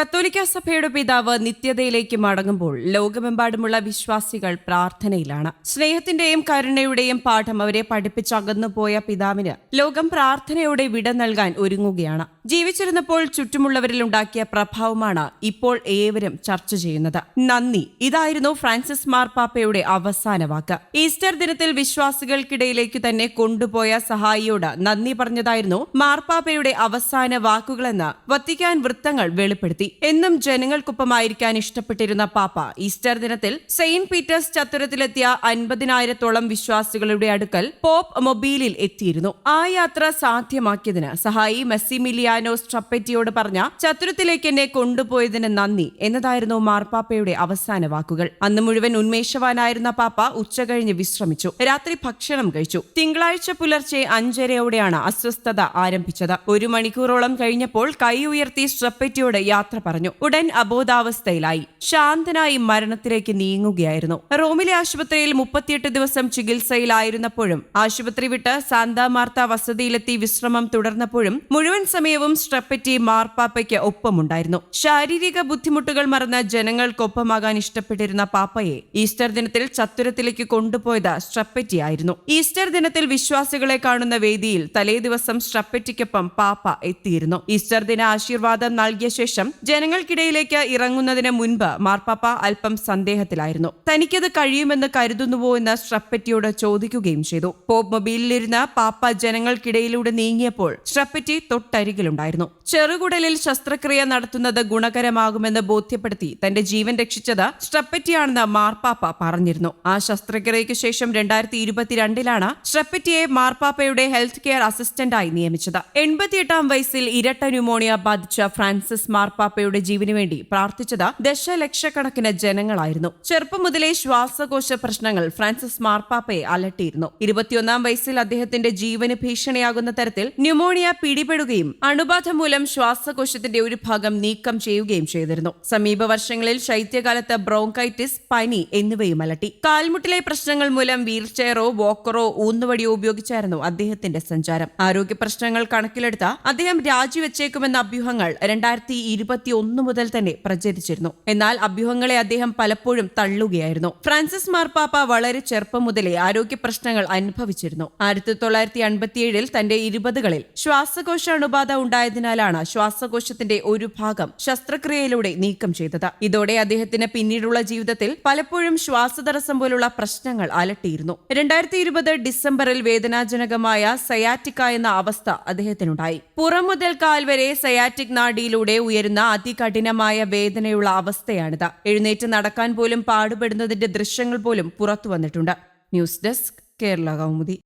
കത്തോലിക്ക സഭയുടെ പിതാവ് നിത്യതയിലേക്ക് മടങ്ങുമ്പോൾ ലോകമെമ്പാടുമുള്ള വിശ്വാസികൾ പ്രാർത്ഥനയിലാണ്. സ്നേഹത്തിന്റെയും കരുണയുടെയും പാഠം അവരെ പഠിപ്പിച്ചകന്നുപോയ പിതാവിന് ലോകം പ്രാർത്ഥനയോടെ വിട നൽകാൻ ഒരുങ്ങുകയാണ്. ജീവിച്ചിരുന്നപ്പോൾ ചുറ്റുമുള്ളവരിൽ ഉണ്ടാക്കിയ പ്രഭാവമാണ് ഇപ്പോൾ ഏവരും ചർച്ച ചെയ്യുന്നത്. നന്ദി. ഇതായിരുന്നു ഫ്രാൻസിസ് മാർപ്പാപ്പയുടെ അവസാന വാക്ക്. ഈസ്റ്റർ ദിനത്തിൽ വിശ്വാസികൾക്കിടയിലേക്ക് തന്നെ കൊണ്ടുപോയ സഹായിയോട് നന്ദി പറഞ്ഞതായിരുന്നു മാർപ്പാപ്പയുടെ അവസാന വാക്കുകളെന്ന് വത്തിക്കാൻ വൃത്തങ്ങൾ വെളിപ്പെടുത്തി. എന്നും ജനങ്ങൾക്കൊപ്പമായിരിക്കാൻ ഇഷ്ടപ്പെട്ടിരുന്ന പാപ്പ ഈസ്റ്റർ ദിനത്തിൽ സെയിന്റ് പീറ്റേഴ്സ് ചത്തുരത്തിലെത്തിയ അൻപതിനായിരത്തോളം വിശ്വാസികളുടെ അടുക്കൽ പോപ്പ് മൊബൈലിൽ എത്തിയിരുന്നു. ആ യാത്ര സാധ്യമാക്കിയതിന് സഹായി മെസ്സിമിലിയാനോ സ്ട്രപ്പറ്റിയോട് പറഞ്ഞ ചത്തുരത്തിലേക്ക് എന്നെ കൊണ്ടുപോയതിന് നന്ദി എന്നതായിരുന്നു മാർപ്പാപ്പയുടെ അവസാന വാക്കുകൾ. അന്ന് മുഴുവൻ ഉന്മേഷവാനായിരുന്ന പാപ്പ ഉച്ച ഉച്ചകഴിഞ്ഞ് വിശ്രമിച്ചു. രാത്രി ഭക്ഷണം കഴിച്ചു. തിങ്കളാഴ്ച പുലർച്ചെ അഞ്ചരയോടെയാണ് അസ്വസ്ഥത ആരംഭിച്ചത്. ഒരു മണിക്കൂറോളം കഴിഞ്ഞപ്പോൾ കൈ ഉയർത്തി സ്ട്രപ്പറ്റിയോട് യാത്ര പറഞ്ഞു ഉടൻ അബോധാവസ്ഥയിലായി. ശാന്തനായി മരണത്തിലേക്ക് നീങ്ങുകയായിരുന്നു. റോമിലെ ആശുപത്രിയിൽ മുപ്പത്തിയെട്ട് ദിവസം ചികിത്സയിലായിരുന്നപ്പോഴും ആശുപത്രി വിട്ട് സാന്താ മാർത്ത വസതിയിലെത്തി വിശ്രമം തുടർന്നപ്പോഴും മുഴുവൻ സമയവും സ്ട്രപ്പറ്റി മാർപ്പാപ്പയ്ക്ക് ഒപ്പമുണ്ടായിരുന്നു. ശാരീരിക ബുദ്ധിമുട്ടുകൾ മറന്ന് ജനങ്ങൾക്കൊപ്പമാകാൻ ഇഷ്ടപ്പെട്ടിരുന്ന പാപ്പയെ ഈസ്റ്റർ ദിനത്തിൽ ചത്തുരത്തിലേക്ക് കൊണ്ടുപോയത് സ്ട്രപ്പറ്റി ആയിരുന്നു ഈസ്റ്റർ ദിനത്തിൽ വിശ്വാസികളെ കാണുന്ന വേദിയിൽ തലേ ദിവസം സ്ട്രപ്പറ്റിക്കൊപ്പം പാപ്പ എത്തിയിരുന്നു. ഈസ്റ്റർ ദിന ആശീർവാദം നൽകിയ ശേഷം ജനങ്ങൾക്കിടയിലേക്ക് ഇറങ്ങുന്നതിന് മുൻപ് മാർപ്പാപ്പ അല്പം സന്ദേഹത്തിലായിരുന്നു. തനിക്കത് കഴിയുമെന്ന് കരുതുന്നുവോ എന്ന് സ്ട്രപ്പറ്റിയോട് ചോദിക്കുകയും ചെയ്തു. പോപ്പ് മൊബൈലിലിരുന്ന് പാപ്പ ജനങ്ങൾക്കിടയിലൂടെ നീങ്ങിയപ്പോൾ സ്ട്രപ്പറ്റി തൊട്ടരികിലുണ്ടായിരുന്നു. ചെറുകുടലിൽ ശസ്ത്രക്രിയ നടത്തുന്നത് ഗുണകരമാകുമെന്ന് ബോധ്യപ്പെടുത്തി തന്റെ ജീവൻ രക്ഷിച്ചത് സ്ട്രപ്പറ്റിയാണെന്ന് മാർപ്പാപ്പ പറഞ്ഞിരുന്നു. ആ ശസ്ത്രക്രിയയ്ക്ക് ശേഷം രണ്ടായിരത്തി ഇരുപത്തിരണ്ടിലാണ് സ്ട്രപ്പറ്റിയെ മാർപ്പാപ്പയുടെ ഹെൽത്ത് കെയർ അസിസ്റ്റന്റായി നിയമിച്ചത്. എൺപത്തിയെട്ടാം വയസ്സിൽ ഇരട്ട ന്യൂമോണിയ ബാധിച്ച ഫ്രാൻസിസ് മാർപ്പാപ്പയുടെ ജീവന് വേണ്ടി പ്രാർത്ഥിച്ചത് ദശലക്ഷക്കണക്കിന് ജനങ്ങളായിരുന്നു. ചെറുപ്പം മുതലേ ശ്വാസകോശ പ്രശ്നങ്ങൾ ഫ്രാൻസിസ് മാർപ്പാപ്പയെ അലട്ടിയിരുന്നു. ഇരുപത്തിയൊന്നാം വയസ്സിൽ അദ്ദേഹത്തിന്റെ ജീവന് ഭീഷണിയാകുന്ന തരത്തിൽ ന്യൂമോണിയ പിടിപെടുകയും അണുബാധ മൂലം ശ്വാസകോശത്തിന്റെ ഒരു ഭാഗം നീക്കം ചെയ്യുകയും ചെയ്തിരുന്നു. സമീപ വർഷങ്ങളിൽ ശൈത്യകാലത്ത് ബ്രോങ്കൈറ്റിസ് പനി എന്നിവയും അലട്ടി. കാൽമുട്ടിലെ പ്രശ്നങ്ങൾ മൂലം വീൽചെയറോ വോക്കറോ ഊന്നുവടിയോ ഉപയോഗിച്ചായിരുന്നു അദ്ദേഹത്തിന്റെ സഞ്ചാരം. ആരോഗ്യ പ്രശ്നങ്ങൾ കണക്കിലെടുത്ത് അദ്ദേഹം രാജിവെച്ചേക്കുമെന്ന അഭ്യൂഹങ്ങൾ രണ്ടായിരത്തി ഇരുപത്തി ഒന്ന് മുതൽ തന്നെ പ്രചരിച്ചിരുന്നു. എന്നാൽ അഭ്യൂഹങ്ങളെ അദ്ദേഹം പലപ്പോഴും തള്ളുകയായിരുന്നു. ഫ്രാൻസിസ് മാർപ്പാപ്പ വളരെ ചെറുപ്പം മുതലേ ആരോഗ്യ പ്രശ്നങ്ങൾ അനുഭവിച്ചിരുന്നു. ആയിരത്തി തൊള്ളായിരത്തി അൻപത്തിയേഴിൽ തന്റെ ഇരുപതുകളിൽ ശ്വാസകോശ അണുബാധ ഉണ്ടായതിനാലാണ് ശ്വാസകോശത്തിന്റെ ഒരു ഭാഗം ശസ്ത്രക്രിയയിലൂടെ നീക്കം ചെയ്തത്. ഇതോടെ അദ്ദേഹത്തിന് പിന്നീടുള്ള ജീവിതത്തിൽ പലപ്പോഴും ശ്വാസതടസ്സം പോലുള്ള പ്രശ്നങ്ങൾ അലട്ടിയിരുന്നു. രണ്ടായിരത്തി ഇരുപത് ഡിസംബറിൽ വേദനാജനകമായ സയാറ്റിക്ക എന്ന അവസ്ഥ അദ്ദേഹത്തിനുണ്ടായി. പുറം മുതൽ കാൽ വരെ സയാറ്റിക് നാഡിയിലൂടെ ഉയരുന്ന അതികഠിനമായ വേദനയുള്ള അവസ്ഥയാണിത്. എഴുന്നേറ്റ് നടക്കാൻ പോലും പാടുപെടുന്നതിന്റെ ദൃശ്യങ്ങൾ പോലും പുറത്തു വന്നിട്ടുണ്ട്. News desk Kerala Kaumudi.